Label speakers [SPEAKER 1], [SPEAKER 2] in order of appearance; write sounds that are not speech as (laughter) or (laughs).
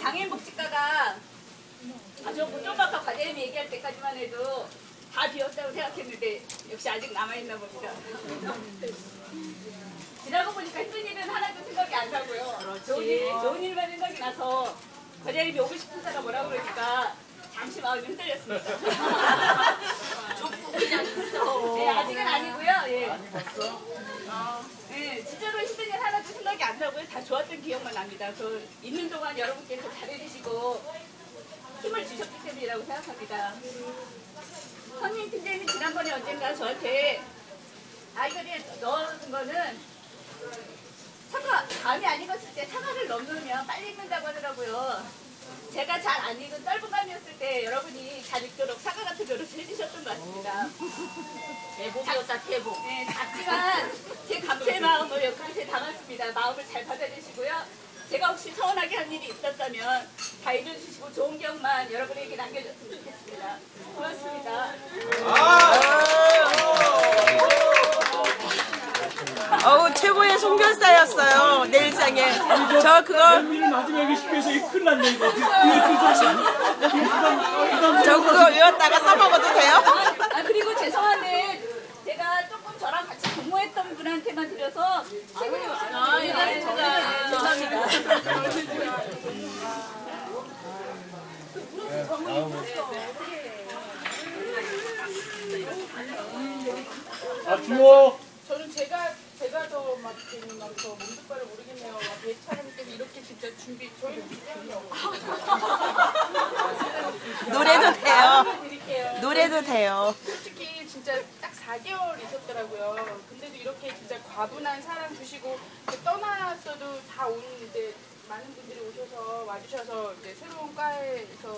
[SPEAKER 1] 장애인 복지과가 아주 조금아까 과장님이 얘기할 때까지만 해도 다 비었다고 생각했는데 역시 아직 남아있나 봅니다. (laughs) 지나고 보니까 힘든 일은 하나도 생각이 안 나고요. 좋은, 일, 좋은 일만 생각이 나서 과장님이 오고 싶은 사람 뭐라 그러니까 잠시 마음이 흔들렸습니다. (laughs) 네, 아직은 아니고요. 예. 네, 진짜로 힘든 일 하나도 생각이 안 나고요. 다 좋았던 기억만 납니다. 그 있는 동안 여러분께서 잘해주시고 힘을 주셨기 때문이라고 생각합니다. 선임 팀장님이 지난번에 언젠가 저한테 아 이거 이제 넣은 거는 사과 감이 안 익었을 때 사과를 넣으면 빨리 익는다고 하더라고요. 제가 잘 안 익은 떫은 감이었을 때 여러분이 잘 익도록
[SPEAKER 2] 대복이었다 대복.
[SPEAKER 1] 네, 작지만 제 감사의 마음을 그릇에 담았습니다. 마음을 잘 받아주시고요. 제가 혹시 서운하게 한 일이 있었다면 다 잊어주시고 좋은 기억만 여러분에게 남겨줬으면 좋겠습니다. 고맙습니다.
[SPEAKER 3] 어우 최고의 송별사였어요 내 일상에 저 그거
[SPEAKER 4] 일 마지막에 시켜서 이거 큰일 났네 이거 이거
[SPEAKER 3] 저 그거 외웠다가 써먹어도 돼요?
[SPEAKER 1] 아 그리고 죄송한데 제가 조금 저랑 같이 분한테만 드려서 최근에 아 이거 제가 죄송합니다.
[SPEAKER 4] 아 주호
[SPEAKER 5] 저는 제가 제가 더막 막더 몸둘바를 모르겠네요. 막 배차장님께서 이렇게 진짜 준비 저희
[SPEAKER 3] 노래도
[SPEAKER 5] 돼요.
[SPEAKER 3] 노래도 돼요
[SPEAKER 5] 솔직히 진짜 딱 4개월 있었더라고요. 근데도 이렇게 진짜 과분한 사랑 주시고 이제 떠났어도 다 오는데 많은 분들이 오셔서 와주셔서 이제 새로운 과에서